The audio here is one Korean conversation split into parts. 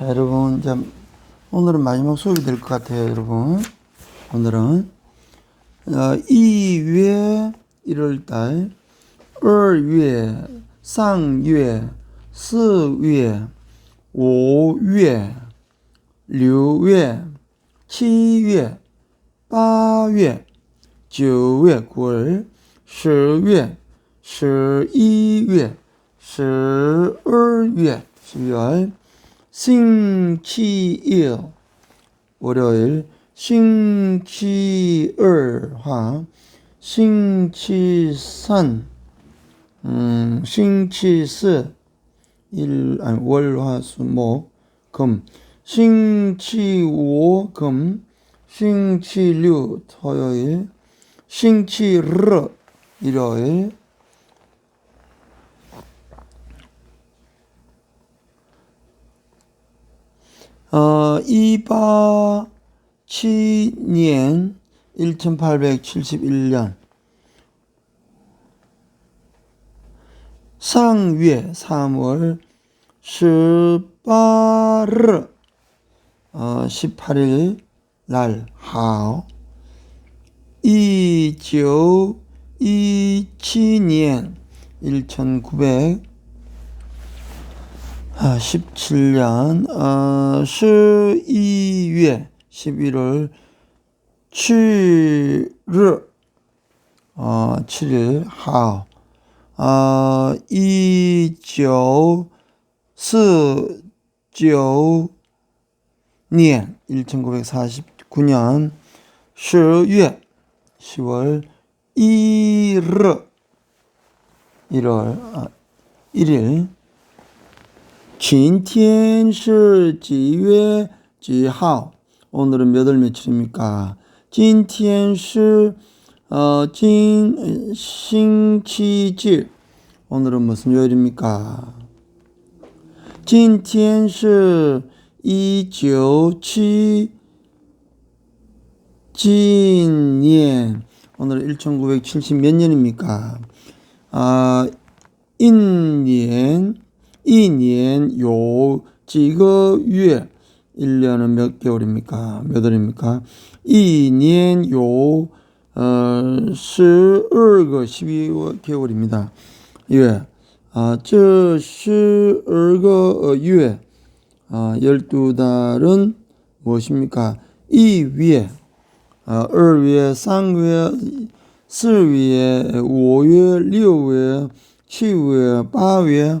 자, 여러분, 이제 오늘은 마지막 수업이 될 것 같아요, 여러분. 오늘은. 어, 이위에 1월달, 2위에, 3위에, 4위에, 5위에, 6위에, 7위에, 8위에, 9위에, 9월, 10위에, 11위에, 12위에, 12월, 星期일 월요일 星期二화 星期三 음, 星期四 일, 아니 월, 화, 수, 목, 금星期五금星期六 토요일 星期日 일요일 어, 287년 1871년. 3월 3월 18일 어, 18일 날 하오. 1927년 1900 아, 17년 어, 12월 11월 7일 어, 7일 하오. 어, 1949년 1949년 10월 10월 1일 1월 아, 1일 今天是几月几号? 오늘은 몇 월 며칠입니까? 今天是 어, 진,星期几 오늘은 무슨 요일입니까? 今天是1977 今年 오늘은 1970 몇 년입니까? 아, 1년 이년有 지거月 1년은 몇 개월입니까? 몇 월입니까? 2년요 어, 12거 12개월입니다. 예. 아, 저 12거 유에 아, 12달은 무엇입니까? 이 위에 아, 2위에 3위에 4위에 5위에 6위에 7위에 8위에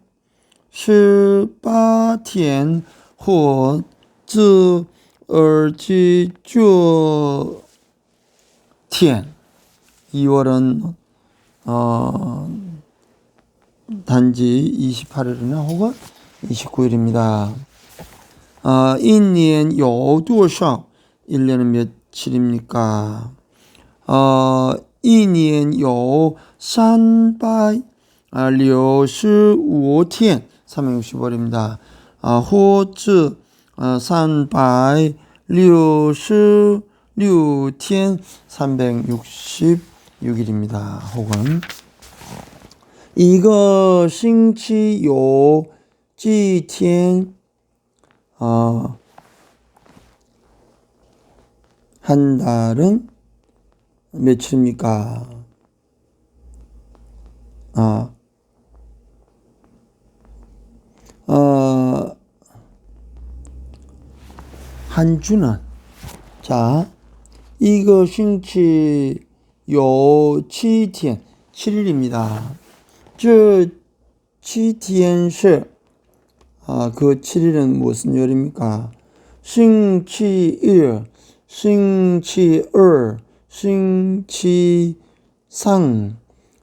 十八天或者二十九天. 2월은 어, 단지 28일이나 혹은 29일입니다. 어, 1년 有多少? 1년은 며칠입니까? 어, 1년 有300 아, 65天 365입니다. 아, 호츠 366天 366일입니다. 혹은 이거 싱치요 지天 어, 한 달은 며칠입니까? 아, 한 주는 자 이것인치 요치티엔 7일입니다. 저 치티엔시 아, 그 7일은 무슨 요일입니까? 싱치1, 싱치2, 싱치3,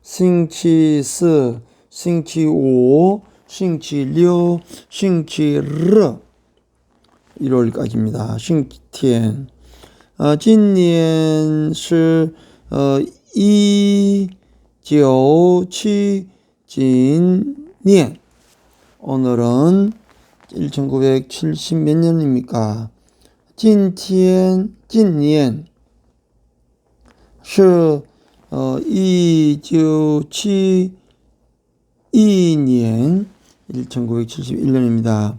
싱치4, 싱치5, 싱치6, 싱치6 1월까지입니다. 싱티엔 아, 어, 진니엔 어, 1970년 오늘은 1970 몇 년입니까? 진티엔 진니엔 是 어, 1972년 1971년입니다.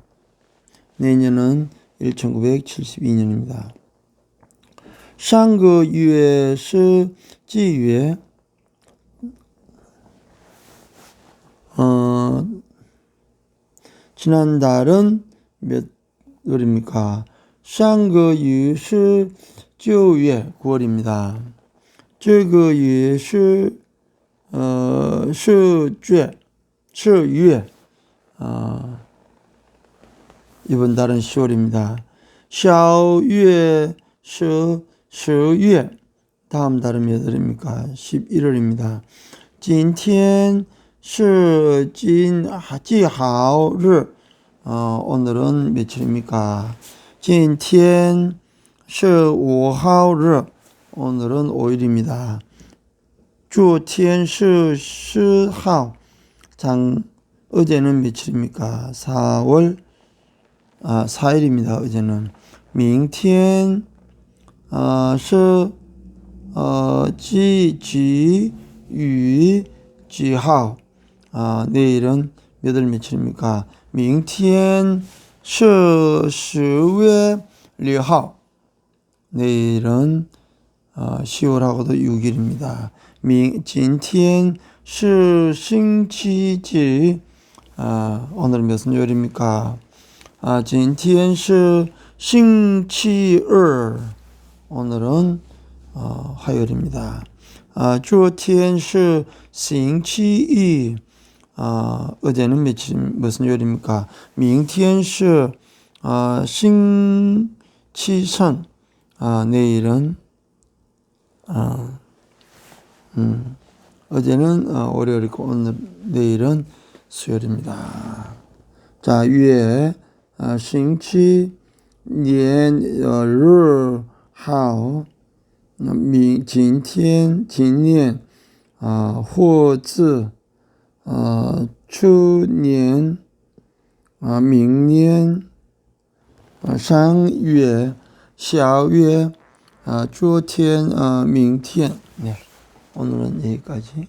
내년은 1972년입니다. 上个月是几月？어, 지난달은 몇 월입니까? 上个月是九月 9월입니다. 这个月是呃十月十月 어, 이번 달은 10월입니다. 小月是十月 다음 달은 몇 월입니까? 11월입니다. 今天是今几号日 어, 오늘은 며칠입니까? 今天是五号日 오늘은 5일입니다. 昨天是十号 장 어제는 며칠입니까? 4월 아, 4일입니다. 어제는 明天呃，是呃几几月几号啊？ 내일은 몇월 며칠입니까? 明天是十月六号 내일은 어, 10월하고도 6일입니다. 明今天是星期几 아, 오늘 무슨 요일입니까? 아, 今天是星期二 오늘은 어, 화요일입니다. 아, 昨天是星期一 아, 어제는 며칠 무슨 요일입니까? 明天是 아, 星期三 아, 내일은 아, 음, 어제는 어, 월요일이고 오늘 내일은 수요일입니다. 자, 위에 아, 星期年呃日好，明今天今年啊，或者呃去年啊，明年啊，上月、下月啊，昨天啊，明天。 네, 오늘은 여기까지.